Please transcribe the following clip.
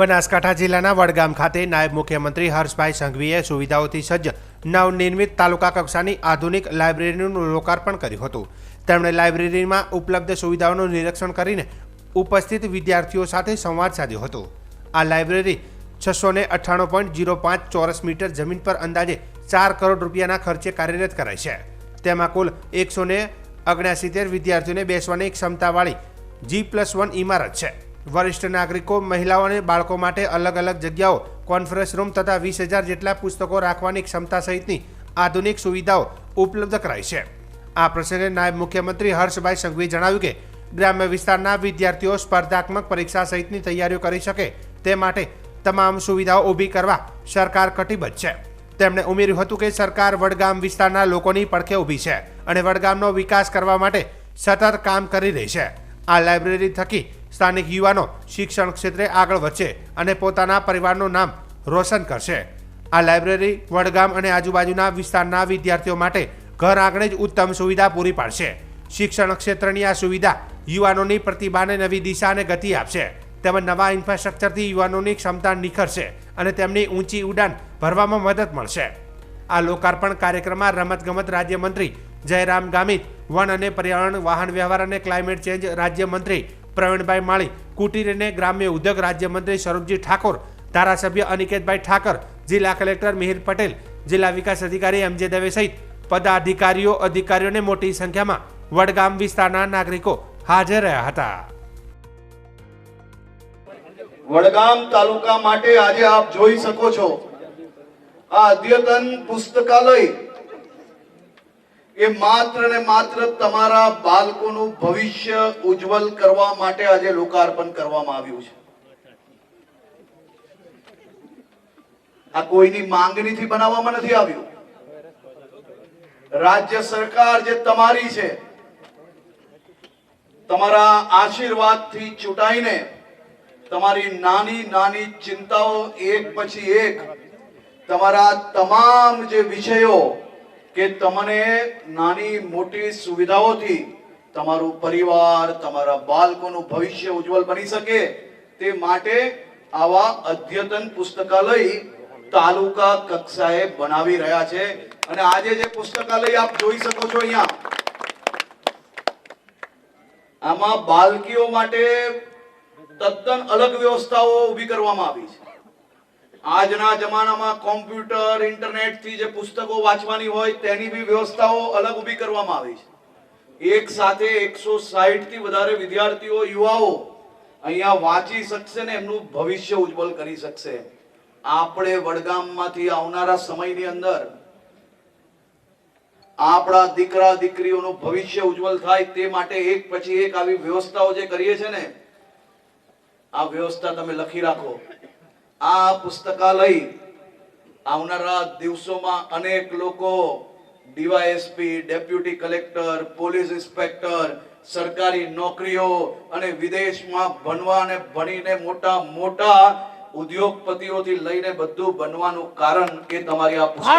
બનાસકાંઠા જિલ્લાના વડગામ ખાતે નાયબ મુખ્યમંત્રી હર્ષભાઈ સંઘવીએ સુવિધાઓથી સજ્જ નવનિર્મિત તાલુકા કક્ષાની આધુનિક લાઇબ્રેરીનું લોકાર્પણ કર્યું હતું. તેમણે લાઇબ્રેરીમાં ઉપલબ્ધ સુવિધાઓનું નિરીક્ષણ કરીને ઉપસ્થિત વિદ્યાર્થીઓ સાથે સંવાદ સાધ્યો હતો. આ લાઇબ્રેરી છસો ને અઠ્ઠાણું પોઈન્ટ જીરો પાંચ ચોરસ મીટર જમીન પર અંદાજે ચાર કરોડ રૂપિયાના ખર્ચે કાર્યરત કરાઈ છે. તેમાં કુલ એકસો ને વિદ્યાર્થીઓને બેસવાની ક્ષમતાવાળી જી પ્લસ વન ઇમારત છે. વરિષ્ઠ નાગરિકો, મહિલાઓ અને બાળકો માટે અલગ અલગ જગ્યાઓ કોન્ફરન્સ રૂમ તથા વીસ હજાર જેટલા પુસ્તકો રાખવાની ક્ષમતા સહિતની આધુનિક સુવિધાઓ ઉપલબ્ધ કરાઈ છે. આ પ્રસંગે નાયબ મુખ્યમંત્રી હર્ષભાઈ સંઘવીએ જણાવ્યું કે, ગ્રામ્ય વિસ્તારના વિદ્યાર્થીઓ સ્પર્ધાત્મક પરીક્ષા સહિતની તૈયારીઓ કરી શકે તે માટે તમામ સુવિધાઓ ઊભી કરવા સરકાર કટિબદ્ધ છે. તેમણે ઉમેર્યું હતું કે, સરકાર વડગામ વિસ્તારના લોકોની પડખે ઊભી છે અને વડગામનો વિકાસ કરવા માટે સતત કામ કરી રહી છે. આ લાઇબ્રેરી થકી સ્થાનિક યુવાનો શિક્ષણ ક્ષેત્રે આગળ વધશે અને પોતાના પરિવારનું નામ રોશન કરશે. આ લાઇબ્રેરી વડગામ અને આજુબાજુના વિસ્તારના વિદ્યાર્થીઓ માટે ઘર આંગણે જ ઉત્તમ સુવિધા પૂરી પાડશે. શિક્ષણ ક્ષેત્રની આ સુવિધા યુવાનોની પ્રતિભાને નવી દિશા અને ગતિ આપશે. તેમજ નવા ઇન્ફ્રાસ્ટ્રક્ચરથી યુવાનોની ક્ષમતા નિખરશે અને તેમની ઊંચી ઉડાન ભરવામાં મદદ મળશે. આ લોકાર્પણ કાર્યક્રમમાં રમતગમત રાજ્યમંત્રી જયરામ ગામિત વન અને પર્યાવરણ વાહન વ્યવહાર અને ક્લાઇમેટ ચેન્જ રાજ્યમંત્રી પ્રવીણભાઈ માળી કુટીરને ગ્રામ્ય ઉદ્યોગ રાજ્યમંત્રી સ્વરૂપજી ઠાકોર, ધારાસભ્ય અનિકેતભાઈ ઠાકર, જિલ્લા કલેક્ટર મિહિર પટેલ, જિલ્લા વિકાસ અધિકારી એમ દવે સહિત પદાધિકારીઓ, અધિકારીઓને મોટી સંખ્યામાં વડગામ વિસ્તારના નાગરિકો હાજર રહ્યા હતા. વડગામ તાલુકા માટે આજે આપ જોઈ શકો છો, આ અદ્યતન પુસ્તકાલય એ માત્ર ને માત્ર તમારા બાળકોનું ભવિષ્ય ઉજ્જવલ કરવા માટે આજે લોકાર્પણ કરવામાં આવ્યું છે. આ કોઈની માંગણીથી બનાવવામાં નથી આવ્યું. રાજ્ય સરકાર જે તમારી છે, તમારા આશીર્વાદથી ચૂંટાઈને તમારી નાની નાની ચિંતાઓ એક પછી એક તમારા તમામ જે વિષયો કે તમને નાની મોટી સુવિધાઓથી તમારું પરિવાર, તમારા બાળકોનું ભવિષ્ય ઉજ્જવલ બની શકે તે માટે આવા અદ્યતન પુસ્તકાલય તાલુકા કક્ષાએ બનાવી રહ્યા છે. અને આજે જે પુસ્તકાલય આપ જોઈ શકો છો અહીંયા, આમાં બાળકીઓ માટે તદ્દન અલગ વ્યવસ્થાઓ ઊભી કરવામાં આવી છે. આજના જમાનામાં કોમ્પ્યુટર ઇન્ટરનેટથી જે પુસ્તકો વાંચવાની હોય તેની બી વ્યવસ્થાઓ અલગ ઊભી કરવામાં આવી છે. એક સાથે એકસો સાહીઠથી વધારે વિદ્યાર્થીઓ, યુવાઓ અહીંયા વાંચી શકશે ને એમનું ભવિષ્ય ઉજ્જવલ કરી શકશે. આપણે વડગામમાંથી આવનારા સમયની અંદર આપણા દીકરા, દીકરીઓનું ભવિષ્ય ઉજ્જવલ થાય તે માટે એક પછી એક આવી વ્યવસ્થાઓ જે કરીએ છે ને, આ વ્યવસ્થા તમે લખી રાખો. આ પુસ્તકાલય આવનારા દિવસોમાં અનેક લોકો, DYSP, deputy collector, police inspector, સરકારી નોકરીઓ અને વિદેશમાં ભણવા અને ભણીને મોટા મોટા ઉદ્યોગપતિઓથી લઈને બધું બનવાનું કારણ કે તમારી આ પુસ્તક